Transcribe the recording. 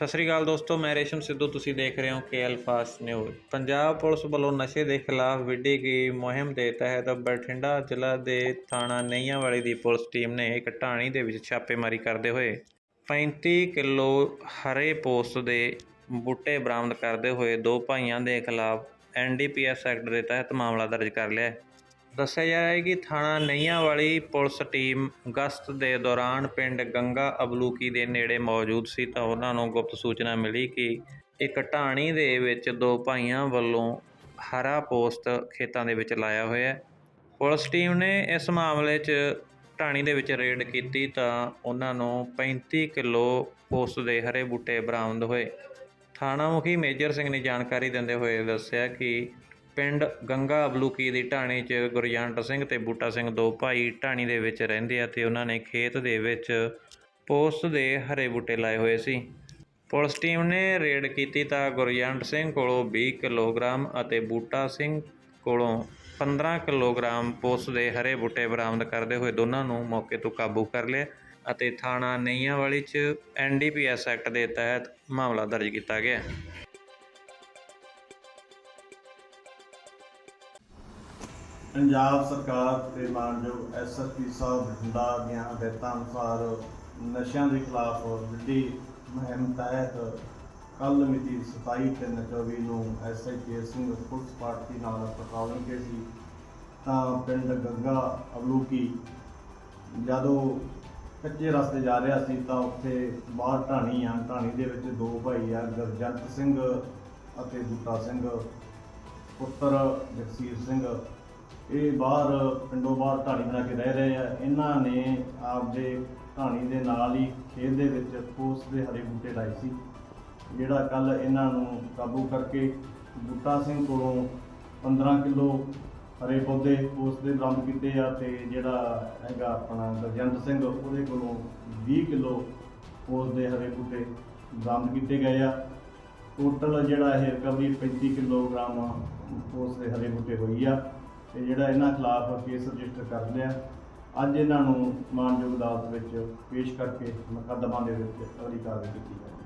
ਸਤਿ ਸ੍ਰੀ ਅਕਾਲ ਦੋਸਤੋ, ਮੈਂ ਰੇਸ਼ਮ ਸਿੱਧੂ, ਤੁਸੀਂ ਦੇਖ ਰਹੇ ਹੋ KL fast news. Punjab police ਵੱਲੋਂ ਨਸ਼ੇ ਦੇ ਖਿਲਾਫ ਵਿੱਢੀ ਗਈ ਮੁਹਿੰਮ ਦੇ ਤਹਿਤ ਬਠਿੰਡਾ ਜ਼ਿਲ੍ਹਾ ਦੇ ਥਾਣਾ ਨਈਆਂਵਾਲੀ ਦੀ ਪੁਲਿਸ ਟੀਮ ਨੇ ਇੱਕ ਢਾਣੀ ਦੇ ਵਿੱਚ ਛਾਪੇਮਾਰੀ ਕਰਦੇ ਹੋਏ 35 ਕਿਲੋ ਹਰੇ ਪੋਸਤ ਦੇ ਬੂਟੇ ਬਰਾਮਦ ਕਰਦੇ ਹੋਏ ਦੋ ਭਾਈਆਂ ਦੇ ਖਿਲਾਫ ਐਨਡੀਪੀਐਸ ਐਕਟ ਦੇ ਤਹਿਤ ਮਾਮਲਾ ਦਰਜ ਕਰ ਲਿਆ ਦੱਸਿਆ ਜਾ ਰਿਹਾ ਹੈ ਕਿ ਥਾਣਾ ਨਈਆਂ ਵਾਲੀ ਪੁਲਿਸ ਟੀਮ ਗਸ਼ਤ ਦੇ ਦੌਰਾਨ ਪਿੰਡ ਗੰਗਾ ਅਬਲੂਕੀ ਦੇ ਨੇੜੇ ਮੌਜੂਦ ਸੀ ਤਾਂ ਉਹਨਾਂ ਨੂੰ ਗੁਪਤ ਸੂਚਨਾ ਮਿਲੀ ਕਿ ਇੱਕ ਢਾਣੀ ਦੇ ਵਿੱਚ ਦੋ ਭਾਈਆਂ ਵੱਲੋਂ ਹਰਾ ਪੋਸਟ ਖੇਤਾਂ ਦੇ ਵਿੱਚ ਲਾਇਆ ਹੋਇਆ ਹੈ। ਪੁਲਿਸ ਟੀਮ ਨੇ ਇਸ ਮਾਮਲੇ 'ਚ ਢਾਣੀ ਦੇ ਵਿੱਚ ਰੇਡ ਕੀਤੀ ਤਾਂ ਉਹਨਾਂ ਨੂੰ 35 ਕਿਲੋ ਪੋਸਟ ਦੇ ਹਰੇ ਬੂਟੇ ਬਰਾਮਦ ਹੋਏ। ਥਾਣਾ ਮੁਖੀ ਮੇਜਰ ਸਿੰਘ ਨੇ ਜਾਣਕਾਰੀ ਦਿੰਦੇ ਹੋਏ ਦੱਸਿਆ ਕਿ ਪਿੰਡ ਗੰਗਾ ਅਬਲੂਕੀ ਦੀ ਢਾਣੀ 'ਚ ਗੁਰਜੰਟ ਸਿੰਘ ਤੇ ਬੂਟਾ ਸਿੰਘ ਦੋ ਭਾਈ ਢਾਣੀ ਦੇ ਵਿੱਚ ਰਹਿੰਦੇ ਆ ਤੇ ਉਹਨਾਂ ਨੇ ਖੇਤ ਦੇ ਵਿੱਚ ਪੋਸਟ ਦੇ ਹਰੇ ਬੂਟੇ ਲਾਏ ਹੋਏ ਸੀ। ਪੁਲਿਸ ਟੀਮ ਨੇ ਰੇਡ ਕੀਤੀ ਤਾਂ ਗੁਰਜੰਟ ਸਿੰਘ ਕੋਲੋਂ 20 ਕਿਲੋਗ੍ਰਾਮ ਅਤੇ ਬੂਟਾ ਸਿੰਘ ਕੋਲੋਂ 15 ਕਿਲੋਗ੍ਰਾਮ ਪੋਸਟ ਦੇ ਹਰੇ ਬੂਟੇ ਬਰਾਮਦ ਕਰਦੇ ਹੋਏ ਦੋਨਾਂ ਨੂੰ ਮੌਕੇ ਤੋਂ ਕਾਬੂ ਕਰ ਲਿਆ ਅਤੇ ਥਾਣਾ ਨਈਆਂਵਾਲੀ 'ਚ ਐਨਡੀਪੀਐਸ ਐਕਟ ਦੇ ਤਹਿਤ ਮਾਮਲਾ ਦਰਜ ਕੀਤਾ ਗਿਆ। ਪੰਜਾਬ ਸਰਕਾਰ ਤੇ ਮਾਨਯੋਗ ਐਸਐਸਪੀ ਸਾਹਿਬ ਬਠਿੰਡਾ ਦੀਆਂ ਹਦਾਇਤਾਂ ਅਨੁਸਾਰ ਨਸ਼ਿਆਂ ਦੇ ਖਿਲਾਫ ਵਿੱਢੀ ਮੁਹਿੰਮ ਤਹਿਤ ਕੱਲ ਮਿਤੀ 27/3/24 ਨੂੰ ਐਸਆਈਪੀ ਸਿੰਘ ਪੁਲਿਸ ਪਾਰਟੀ ਨਾਲ ਪੈਟਰੋਲਿੰਗ ਤੇ ਸੀ ਤਾਂ ਪਿੰਡ ਗੰਗਾ ਅਬਲੂਕੀ ਜਦੋਂ ਕੱਚੇ ਰਸਤੇ ਜਾ ਰਿਹਾ ਸੀ ਤਾਂ ਉੱਥੇ ਬਾਹਰ ਢਾਣੀ ਆ, ਢਾਣੀ ਦੇ ਵਿੱਚ ਦੋ ਭਾਈ ਆ ਗੁਰਜੰਟ ਸਿੰਘ ਅਤੇ ਬੂਟਾ ਸਿੰਘ, ਪੁੱਤਰ ਜਗਸੀਰ ਸਿੰਘ। ਇਹ ਬਾਹਰ ਪਿੰਡੋਂ ਬਾਹਰ ਢਾਣੀ ਬਣਾ ਕੇ ਰਹਿ ਰਹੇ ਆ। ਇਹਨਾਂ ਨੇ ਆਪਦੇ ਢਾਣੀ ਦੇ ਨਾਲ ਹੀ ਖੇਤ ਦੇ ਵਿੱਚ ਫੂਸ ਦੇ ਹਰੇ ਬੂਟੇ ਲਾਏ ਸੀ, ਜਿਹੜਾ ਕੱਲ ਇਹਨਾਂ ਨੂੰ ਕਾਬੂ ਕਰਕੇ ਬੂਟਾ ਸਿੰਘ ਕੋਲੋਂ 15 ਕਿਲੋ ਹਰੇ ਪੌਦੇ ਫੂਸ ਦੇ ਬਰਾਮਦ ਕੀਤੇ ਆ ਤੇ ਜਿਹੜਾ ਹੈਗਾ ਆਪਣਾ ਗਰਜੰਤ ਸਿੰਘ, ਉਹਦੇ ਕੋਲੋਂ 20 ਕਿਲੋ ਫੂਸ ਦੇ ਹਰੇ ਬੂਟੇ ਬਰਾਮਦ ਕੀਤੇ ਗਏ ਆ। ਟੋਟਲ ਜਿਹੜਾ ਇਹ ਰਿਕਵਰੀ 35 ਕਿਲੋਗ੍ਰਾਮ ਉਸ ਦੇ ਹਰੇ ਬੂਟੇ ਹੋਈ ਆ। ਤੇ ਜਿਹੜਾ ਇਹਨਾਂ ਖਿਲਾਫ ਕੇਸ ਰਜਿਸਟਰ ਕਰ ਲਿਆ। ਅੱਜ ਇਹਨਾਂ ਨੂੰ ਮਾਨਯੋਗ ਅਦਾਲਤ ਵਿੱਚ ਪੇਸ਼ ਕਰਕੇ ਮੁਕੱਦਮਾ ਦੇ ਵਿੱਚ ਅਗਲੀ ਕਾਰਵਾਈ ਕੀਤੀ ਜਾਵੇ